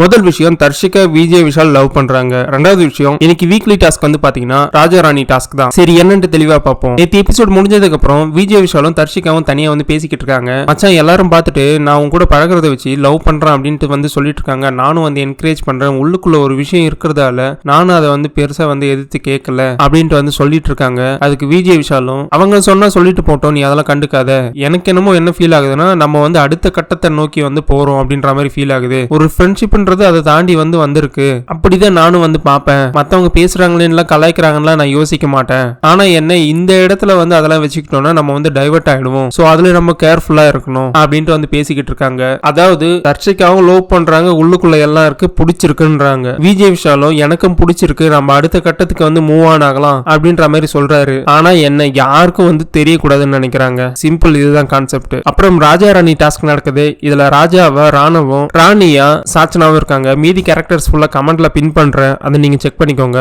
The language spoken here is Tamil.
முதல் விஷயம் தர்ஷிகா விஜய் விஷால் லவ் பண்றாங்க. ரெண்டாவது விஷயம் இன்னைக்கு வீக்லி டாஸ்க் வந்து பாத்தீங்கன்னா ராஜாராணி டாஸ்க் தான். சரி என்னன்னு தெளிவா பார்ப்போம் நேற்று எபிசோட் முடிஞ்சதுக்கு அப்புறம் விஜய் விஷாலும் தர்ஷிகாவும் தனியா வந்து பேசிக்கிட்டு இருக்காங்க. மச்சான் எல்லாரும் பார்த்துட்டு நான் உங்க கூட பழகுறத வச்சு லவ் பண்றேன் அப்படின்ட்டு வந்து சொல்லிட்டு இருக்காங்க. நானும் வந்து என்கரேஜ் பண்றேன். உள்ளுக்குள்ள ஒரு விஷயம் இருக்கிறதால நானும் அதை வந்து பெருசா வந்து எதிர்த்து கேட்கல அப்படின்ட்டு வந்து சொல்லிட்டு இருக்காங்க. அதுக்கு விஜய் விஷாலும் அவங்க சொன்னா சொல்லிட்டு போட்டோம் நீ அதெல்லாம் கண்டுக்காத. எனக்கு என்னமோ என்ன ஃபீல் ஆகுதுன்னா நம்ம வந்து அடுத்த கட்டத்தை நோக்கி வந்து போறோம் அப்படின்ற மாதிரி ஃபீல் ஆகுது. ஒரு ஃப்ரெண்ட்ஷிப் ஃப்ரெண்ட்ஷிப்ன்றது அதை தாண்டி வந்து வந்திருக்கு. அப்படிதான் நானும் வந்து பார்ப்பேன். மத்தவங்க பேசுறாங்களேன்னுலாம் கலாய்க்கிறாங்கலாம் நான் யோசிக்க மாட்டேன். ஆனா என்ன இந்த இடத்துல வந்து அதெல்லாம் வச்சுக்கிட்டோம்னா நம்ம வந்து டைவர்ட் ஆயிடுவோம். சோ அதில் நம்ம கேர்ஃபுல்லா இருக்கணும் அப்படின்ட்டு வந்து பேசிக்கிட்டு இருக்காங்க. அதாவது தர்ஷிக்காவும் லோ பண்றாங்க உள்ளுக்குள்ள எல்லாம் இருக்கு பிடிச்சிருக்குன்றாங்க. விஜய் விஷாலும் எனக்கும் பிடிச்சிருக்கு நம்ம அடுத்த கட்டத்துக்கு வந்து மூவ் ஆன் ஆகலாம் அப்படின்ற மாதிரி சொல்றாரு. ஆனா என்ன யாருக்கும் வந்து தெரியக்கூடாதுன்னு நினைக்கிறாங்க. சிம்பிள் இதுதான் கான்செப்ட் அப்புறம் ராஜா ராணி டாஸ்க் நடக்குது. இதுல ராஜாவை ராணவும் ராணியா சாச்சனாவும் இருக்காங்க. மீதி கேரக்டர்ஸ் ஃபுல்லா கமெண்ட்ல பின் பண்ணுறேன் அதை நீங்க செக் பண்ணிக்கோங்க.